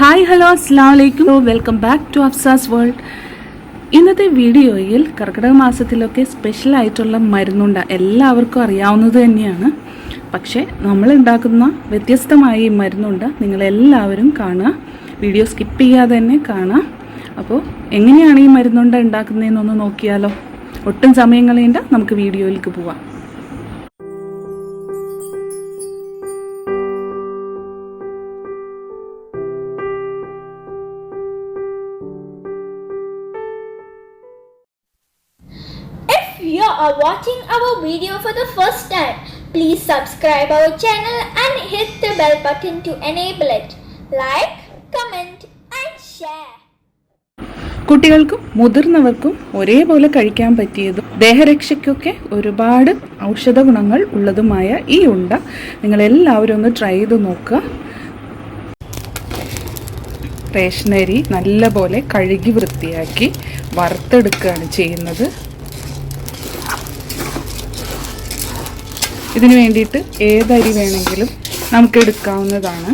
Hi hello അസ്സാം വലൈക്കും welcome back to Afsa's world ഇന്നത്തെ വീഡിയോയിൽ കർക്കിടക മാസത്തിലൊക്കെ സ്പെഷ്യൽ ആയിട്ടുള്ള മരുന്നുണ്ട. എല്ലാവർക്കും അറിയാവുന്നത് തന്നെയാണ്. പക്ഷേ നമ്മൾ ഉണ്ടാക്കുന്ന വ്യത്യസ്തമായ ഈ മരുന്നുണ്ട. നിങ്ങളെല്ലാവരും കാണുക. വീഡിയോ സ്കിപ്പ് ചെയ്യാതെ തന്നെ കാണാം അപ്പോൾ എങ്ങനെയാണ് ഈ മരുന്നുണ്ട ഉണ്ടാക്കുന്നതെന്നൊന്ന് നോക്കിയാലോ? ഒട്ടും സമയം നമുക്ക് വീഡിയോയിലേക്ക് പോവാം. Are watching our video for the first time, please subscribe our channel and hit the bell button to enable it. Like, comment and share. കുട്ടികൾക്കും മുതിർന്നവർക്കും ഒരേപോലെ കഴിക്കാൻ പറ്റിയതും ദേഹരക്ഷയ്ക്കൊക്കെ ഒരുപാട് ഔഷധ ഗുണങ്ങൾ ഉള്ളതുമായ ഈ ഉണ്ട നിങ്ങൾ എല്ലാവരും ഒന്ന് ട്രൈ ചെയ്ത് നോക്കുക റേഷനരി നല്ലപോലെ കഴുകി വൃത്തിയാക്കി വറുത്തെടുക്കുകയാണ് ചെയ്യുന്നത് ഇതിനു വേണ്ടിയിട്ട് ഏതരി വേണമെങ്കിലും നമുക്ക് എടുക്കാവുന്നതാണ്.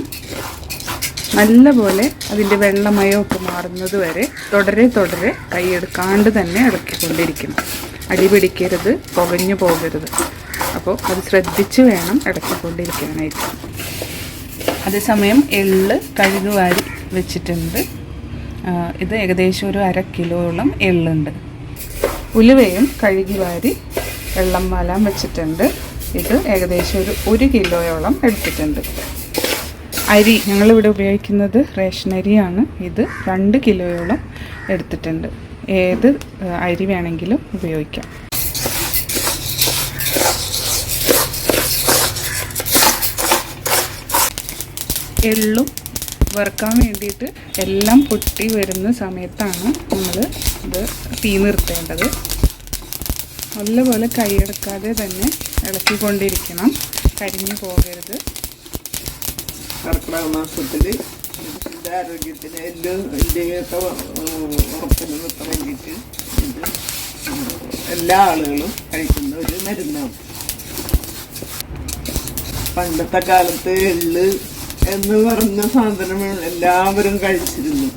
നല്ലപോലെ അതിന്റെ വെള്ളമയമൊക്കെ മാറുന്നത് വരെ തുടരെ തുടരെ കൈയെടുക്കാണ്ട് തന്നെ ഇളക്കിക്കൊണ്ടിരിക്കണം. അടി പിടിക്കരുത് പുകഞ്ഞു പോകരുത്. അപ്പോൾ അത് ശ്രദ്ധിച്ച് വേണം ഇളക്കിക്കൊണ്ടിരിക്കാനായിട്ട്. അതേസമയം എള്ള് കഴുകുവാരി വെച്ചിട്ടുണ്ട്. ഇത് ഏകദേശം ഒരു അര കിലോയോളം എള്ളുണ്ട്. ഉലുവയും കഴുകി വാരി വെള്ളം വാലാൻ വെച്ചിട്ടുണ്ട്. ഇത് ഏകദേശം ഒരു ഒരു കിലോയോളം എടുത്തിട്ടുണ്ട്. അരി ഞങ്ങളിവിടെ ഉപയോഗിക്കുന്നത് റേഷൻ അരിയാണ്. ഇത് രണ്ട് കിലോയോളം എടുത്തിട്ടുണ്ട്. ഏത് അരി വേണമെങ്കിലും ഉപയോഗിക്കാം. എള്ളും വറുക്കാൻ വേണ്ടിയിട്ട് എല്ലാം പൊട്ടി വരുന്ന സമയത്താണ് നമ്മൾ ഇത് തീ നിർത്തേണ്ടത്. നല്ലപോലെ കൈയെടുക്കാതെ തന്നെ ഇളക്കിക്കൊണ്ടിരിക്കണം. കരിഞ്ഞു പോകരുത്. കർക്കിടക ആരോഗ്യത്തിന് എല്ലാം വേണ്ടിയിട്ട് എല്ലാ ആളുകളും കഴിക്കുന്ന ഒരു മരുന്നാണ്. പണ്ടത്തെ കാലത്ത് എള്ള് എന്ന് പറഞ്ഞ സാധനം എല്ലാവരും കഴിച്ചിരുന്നു.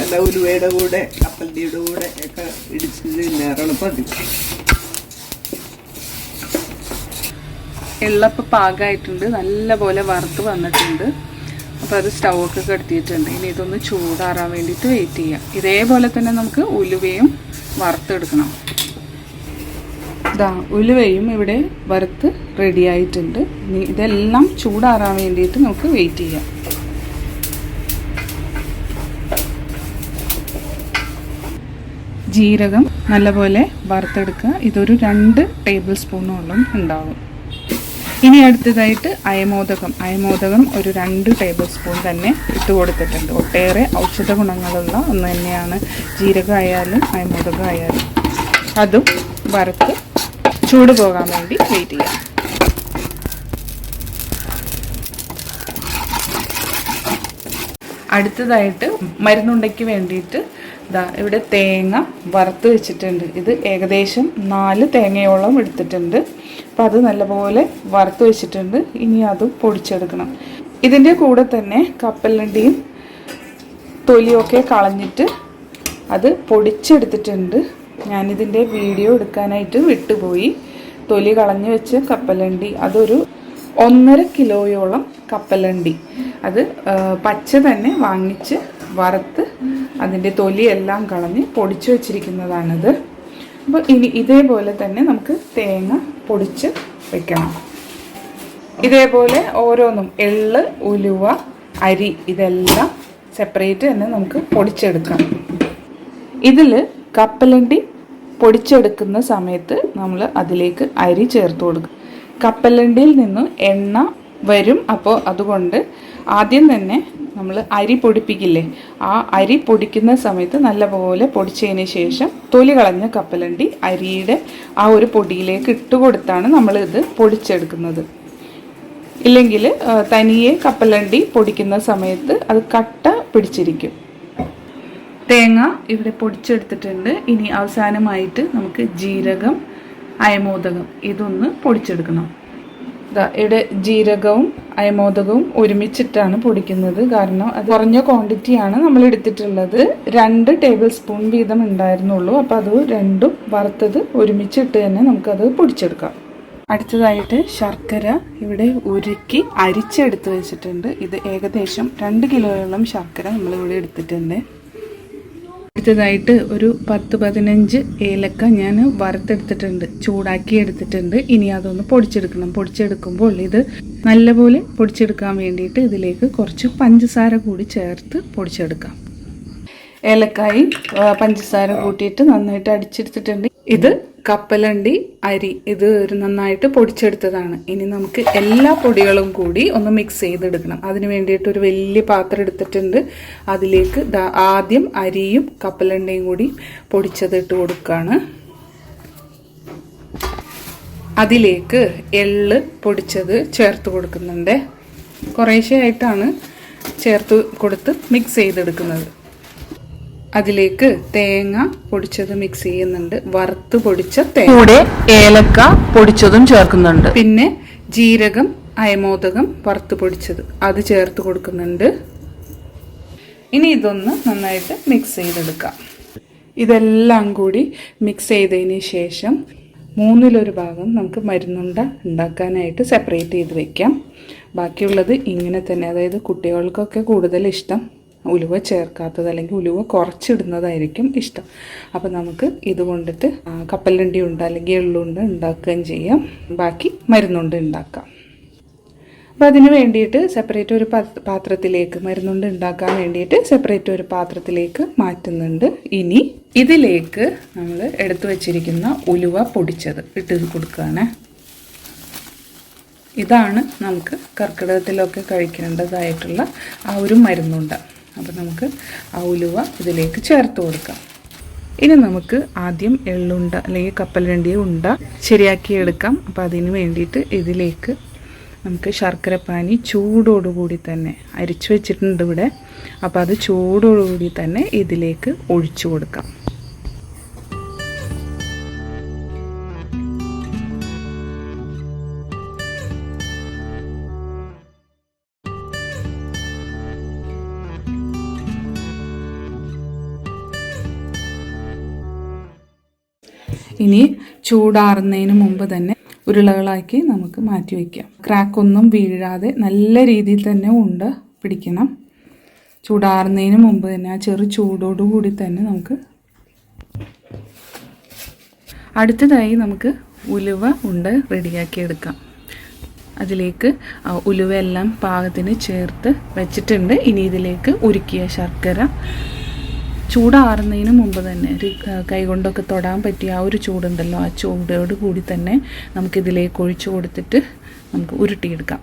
അല്ല ഉലുവയുടെ കൂടെ കപ്പലിയുടെ കൂടെ ഒക്കെ ഇടിച്ച് തിന്നാറാണ് പതിവ്. എള്ളപ്പം പാകമായിട്ടുണ്ട് നല്ലപോലെ വറുത്ത് വന്നിട്ടുണ്ട്. അപ്പോൾ അത് സ്റ്റൗവൊക്കെ കെടുത്തിയിട്ടുണ്ട്. ഇനി ഇതൊന്ന് ചൂടാറാൻ വേണ്ടിയിട്ട് വെയിറ്റ് ചെയ്യാം. ഇതേപോലെ തന്നെ നമുക്ക് ഉലുവയും വറുത്തെടുക്കണം. ഇതാ ഉലുവയും ഇവിടെ വറുത്ത് റെഡി ആയിട്ടുണ്ട്. ഇനി ഇതെല്ലാം ചൂടാറാൻ വേണ്ടിയിട്ട് നമുക്ക് വെയിറ്റ് ചെയ്യാം. ജീരകം നല്ലപോലെ വറുത്തെടുക്കുക. ഇതൊരു രണ്ട് ടേബിൾ സ്പൂണോളം ഉണ്ടാവും. ഇനി അടുത്തതായിട്ട് അയമോദകം. അയമോദകം ഒരു രണ്ട് ടേബിൾ സ്പൂൺ തന്നെ ഇട്ട് കൊടുത്തിട്ടുണ്ട്. ഒട്ടേറെ ഔഷധ ഗുണങ്ങളുള്ള ഒന്ന് തന്നെയാണ്. ജീരകമായാലും അയമോദകമായാലും. അതും വറുത്ത് ചൂട് പോകാൻ വേണ്ടി വെയിറ്റ് ചെയ്യാം. അടുത്തതായിട്ട് മരുന്നുണ്ടയ്ക്ക് വേണ്ടിയിട്ട് ഇതാ ഇവിടെ തേങ്ങ വറുത്ത് വെച്ചിട്ടുണ്ട്. ഇത് ഏകദേശം നാല് തേങ്ങയോളം എടുത്തിട്ടുണ്ട്. അപ്പം അത് നല്ലപോലെ വറുത്ത് വെച്ചിട്ടുണ്ട്. ഇനി അതും പൊടിച്ചെടുക്കണം. ഇതിന്റെ കൂടെ തന്നെ കപ്പലണ്ടിയും തൊലിയൊക്കെ കളഞ്ഞിട്ട് അത് പൊടിച്ചെടുത്തിട്ടുണ്ട്. ഞാനിതിന്റെ വീഡിയോ എടുക്കാനായിട്ട് വിട്ടുപോയി. തൊലി കളഞ്ഞു വെച്ച കപ്പലണ്ടി അതൊരു ഒന്നര കിലോയോളം കപ്പലണ്ടി. അത് പച്ച തന്നെ വാങ്ങിച്ച് വറുത്ത് അതിന്റെ തൊലിയെല്ലാം കളഞ്ഞ് പൊടിച്ചു വെച്ചിരിക്കുന്നതാണിത്. അപ്പോൾ ഇനി ഇതേപോലെ തന്നെ നമുക്ക് തേങ്ങ പൊടിച്ച് വെക്കണം. ഇതേപോലെ ഓരോന്നും എള്ള് ഉലുവ അരി ഇതെല്ലാം സെപ്പറേറ്റ് തന്നെ നമുക്ക് പൊടിച്ചെടുക്കാം. ഇതിൽ കപ്പലണ്ടി പൊടിച്ചെടുക്കുന്ന സമയത്ത് നമ്മൾ അതിലേക്ക് അരി ചേർത്ത് കൊടുക്കും. കപ്പലണ്ടിയിൽ നിന്നും എണ്ണ വരും. അപ്പോൾ അതുകൊണ്ട് ആദ്യം തന്നെ നമ്മൾ അരി പൊടിപ്പിക്കില്ലേ? ആ അരി പൊടിക്കുന്ന സമയത്ത് നല്ലപോലെ പൊടിച്ചതിന് ശേഷം തൊലി കളഞ്ഞ കപ്പലണ്ടി അരിയുടെ ആ ഒരു പൊടിയിലേക്ക് ഇട്ട് കൊടുത്താണ് നമ്മൾ ഇത് പൊടിച്ചെടുക്കുന്നത്. ഇല്ലെങ്കിൽ തനിയെ കപ്പലണ്ടി പൊടിക്കുന്ന സമയത്ത് അത് കട്ട പിടിച്ചിരിക്കും. തേങ്ങ ഇവിടെ പൊടിച്ചെടുത്തിട്ടുണ്ട്. ഇനി അവസാനമായിട്ട് നമുക്ക് ജീരകം അയമോദകം ഇതൊന്ന് പൊടിച്ചെടുക്കണം. ഇവിടെ ജീരകവും അയമോദകവും ഒരുമിച്ചിട്ടാണ് പൊടിക്കുന്നത്. കാരണം അത് കുറഞ്ഞ ക്വാണ്ടിറ്റി ആണ് നമ്മൾ എടുത്തിട്ടുള്ളത്. രണ്ട് ടേബിൾ സ്പൂൺ വീതം ഉണ്ടായിരുന്നുള്ളൂ. അപ്പോൾ അത് രണ്ടും വറുത്തത് ഒരുമിച്ചിട്ട് തന്നെ നമുക്കത് പൊടിച്ചെടുക്കാം. അടുത്തതായിട്ട് ശർക്കര ഇവിടെ ഉരുക്കി അരിച്ചെടുത്ത് വെച്ചിട്ടുണ്ട്. ഇത് ഏകദേശം രണ്ട് കിലോയോളം ശർക്കര നമ്മളിവിടെ എടുത്തിട്ടുണ്ട്. അടുത്തതായിട്ട് ഒരു പത്ത് പതിനഞ്ച് ഏലക്ക ഞാൻ വറുത്തെടുത്തിട്ടുണ്ട് ചൂടാക്കി എടുത്തിട്ടുണ്ട്. ഇനി അതൊന്ന് പൊടിച്ചെടുക്കണം. പൊടിച്ചെടുക്കുമ്പോൾ ഇത് നല്ലപോലെ പൊടിച്ചെടുക്കാൻ വേണ്ടിയിട്ട് ഇതിലേക്ക് കുറച്ച് പഞ്ചസാര കൂടി ചേർത്ത് പൊടിച്ചെടുക്കാം. ഏലക്കായി പഞ്ചസാര കൂട്ടിയിട്ട് നന്നായിട്ട് അടിച്ചെടുത്തിട്ടുണ്ട്. ഇത് കപ്പലണ്ടി അരി ഇത് ഒരു നന്നായിട്ട് പൊടിച്ചെടുത്തതാണ്. ഇനി നമുക്ക് എല്ലാ പൊടികളും കൂടി ഒന്ന് മിക്സ് ചെയ്തെടുക്കണം. അതിന് വേണ്ടിയിട്ട് ഒരു വലിയ പാത്രം എടുത്തിട്ടുണ്ട്. അതിലേക്ക് ആദ്യം അരിയും കപ്പലണ്ടിയും കൂടി പൊടിച്ചത് ഇട്ട് കൊടുക്കുകയാണ് അതിലേക്ക് എള്ള് പൊടിച്ചത് ചേർത്ത് കൊടുക്കുന്നുണ്ട്. കുറേശ്ശെ ആയിട്ടാണ് ചേർത്ത് കൊടുത്ത് മിക്സ് ചെയ്തെടുക്കുന്നത്. അതിലേക്ക് തേങ്ങ പൊടിച്ചത് മിക്സ് ചെയ്യുന്നുണ്ട്. വറുത്ത് പൊടിച്ച തേങ്ങ. കൂടെ ഏലക്ക പൊടിച്ചതും ചേർക്കുന്നുണ്ട്. പിന്നെ ജീരകം അയമോദകം വറുത്ത് പൊടിച്ചത്. അത് ചേർത്ത് കൊടുക്കുന്നുണ്ട്. ഇനി ഇതൊന്ന് നന്നായിട്ട് മിക്സ് ചെയ്തെടുക്കാം. ഇതെല്ലാം കൂടി മിക്സ് ചെയ്തതിന് ശേഷം മൂന്നിലൊരു ഭാഗം നമുക്ക് മരുന്നുണ്ട ഉണ്ടാക്കാനായിട്ട് സെപ്പറേറ്റ് ചെയ്ത് വെക്കാം. ബാക്കിയുള്ളത് ഇങ്ങനെ തന്നെ. അതായത് കുട്ടികൾക്കൊക്കെ കൂടുതൽ ഇഷ്ടം ഉലുവ ചേർക്കാത്തത് അല്ലെങ്കിൽ ഉലുവ കുറച്ചിടുന്നതായിരിക്കും ഇഷ്ടം. അപ്പോൾ നമുക്ക് ഇത് കൊണ്ടിട്ട് കപ്പലണ്ടി ഉണ്ട് അല്ലെങ്കിൽ എള്ളുണ്ട് ഉണ്ടാക്കുകയും ചെയ്യാം. ബാക്കി മരുന്നുണ്ട് ഉണ്ടാക്കാം. അപ്പോൾ അതിന് വേണ്ടിയിട്ട് സെപ്പറേറ്റ് ഒരു പാത്രത്തിലേക്ക് മരുന്നുണ്ട് ഉണ്ടാക്കാൻ വേണ്ടിയിട്ട് സെപ്പറേറ്റ് ഒരു പാത്രത്തിലേക്ക് മാറ്റുന്നുണ്ട്. ഇനി ഇതിലേക്ക് നമ്മൾ എടുത്തു വച്ചിരിക്കുന്ന ഉലുവ പൊടിച്ചത് ഇട്ട് കൊടുക്കുകയാണ്. ഇതാണ് നമുക്ക് കർക്കിടകത്തിലൊക്കെ കഴിക്കേണ്ടതായിട്ടുള്ള ആ ഒരു മരുന്നുണ്ട. അപ്പോൾ നമുക്ക് ആ ഉലുവ ഇതിലേക്ക് ചേർത്ത് കൊടുക്കാം. ഇനി നമുക്ക് ആദ്യം എള്ളുണ്ട അല്ലെങ്കിൽ കപ്പലരണ്ടിയ ഉണ്ട ശരിയാക്കി എടുക്കാം. അപ്പോൾ അതിന് വേണ്ടിയിട്ട് ഇതിലേക്ക് നമുക്ക് ശർക്കരപ്പാനി ചൂടോടുകൂടി തന്നെ അരിച്ചു വെച്ചിട്ടുണ്ട് ഇവിടെ. അപ്പോൾ അത് ചൂടോടുകൂടി തന്നെ ഇതിലേക്ക് ഒഴിച്ചു കൊടുക്കാം. ഇനി ചൂടാറുന്നതിന് മുമ്പ് തന്നെ ഉരുളകളാക്കി നമുക്ക് മാറ്റി വയ്ക്കാം. ക്രാക്കൊന്നും വീഴാതെ നല്ല രീതിയിൽ തന്നെ ഉണ്ട് പിടിക്കണം. ചൂടാറുന്നതിന് മുമ്പ് തന്നെ ആ ചെറു ചൂടോടുകൂടി തന്നെ നമുക്ക് അടുത്തതായി നമുക്ക് ഉലുവ ഉണ്ട് റെഡിയാക്കി എടുക്കാം. അതിലേക്ക് ആ ഉലുവ എല്ലാം പാകത്തിന് ചേർത്ത് വെച്ചിട്ടുണ്ട്. ഇനി ഇതിലേക്ക് ഉരുക്കിയ ശർക്കര ചൂടാറുന്നതിന് മുമ്പ് തന്നെ ഒരു കൈകൊണ്ടൊക്കെ തൊടാൻ പറ്റിയ ആ ഒരു ചൂടുണ്ടല്ലോ ആ ചൂടോട് കൂടി തന്നെ നമുക്കിതിലേക്ക് ഒഴിച്ചു കൊടുത്തിട്ട് നമുക്ക് ഉരുട്ടിയെടുക്കാം.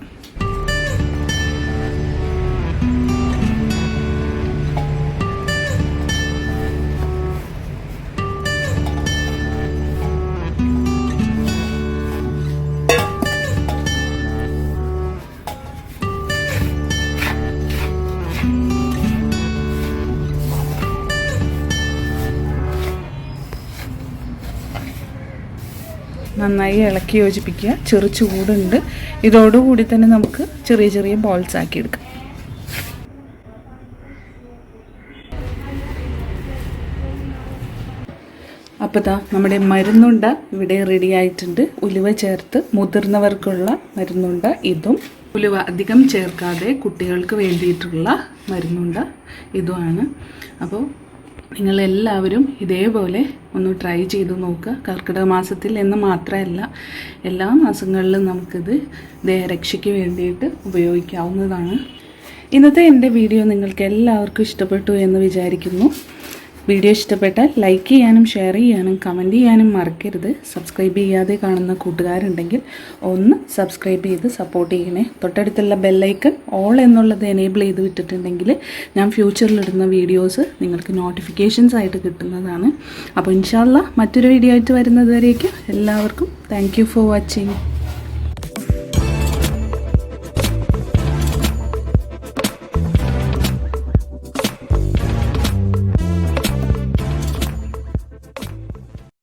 നന്നായി ഇളക്കി യോജിപ്പിക്കുക. ചെറു ചൂടുണ്ട്. ഇതോടുകൂടി തന്നെ നമുക്ക് ചെറിയ ചെറിയ ബോൾസ് ആക്കി എടുക്കാം. അപ്പോൾ ഇതാ നമ്മുടെ മരുന്നുണ്ട ഇവിടെ റെഡി ആയിട്ടുണ്ട്. ഉലുവ ചേർത്ത് മുതിർന്നവർക്കുള്ള മരുന്നുണ്ട ഇതും. ഉലുവ അധികം ചേർക്കാതെ കുട്ടികൾക്ക് വേണ്ടിയിട്ടുള്ള മരുന്നുണ്ട ഇതുമാണ്. അപ്പോൾ നിങ്ങളെല്ലാവരും ഇതേപോലെ ഒന്ന് ട്രൈ ചെയ്ത് നോക്കുക. കർക്കിടക മാസത്തിൽ എന്ന് മാത്രമല്ല എല്ലാ മാസങ്ങളിലും നമുക്കിത് ദേഹരക്ഷയ്ക്ക് വേണ്ടിയിട്ട് ഉപയോഗിക്കാവുന്നതാണ്. ഇന്നത്തെ എന്റെ വീഡിയോ നിങ്ങൾക്ക് എല്ലാവർക്കും ഇഷ്ടപ്പെട്ടു എന്ന് വിചാരിക്കുന്നു. വീഡിയോ ഇഷ്ടപ്പെട്ടാൽ ലൈക്ക് ചെയ്യാനും ഷെയർ ചെയ്യാനും കമന്റ് ചെയ്യാനും മറക്കരുത്. സബ്സ്ക്രൈബ് ചെയ്യാതെ കാണുന്ന കൂട്ടുകാരുണ്ടെങ്കിൽ ഒന്ന് സബ്സ്ക്രൈബ് ചെയ്ത് സപ്പോർട്ട് ചെയ്യണേ. തൊട്ടടുത്തുള്ള ബെല്ലൈക്കൺ ഓൾ എന്നുള്ളത് എനേബിൾ ചെയ്ത് വിട്ടിട്ടുണ്ടെങ്കിൽ ഞാൻ ഫ്യൂച്ചറിലിടുന്ന വീഡിയോസ് നിങ്ങൾക്ക് നോട്ടിഫിക്കേഷൻസ് ആയിട്ട് കിട്ടുന്നതാണ്. അപ്പോൾ ഇൻഷാല്ല മറ്റൊരു വീഡിയോ ആയിട്ട് വരുന്നതുവരേക്കും എല്ലാവർക്കും താങ്ക് ഫോർ വാച്ചിങ്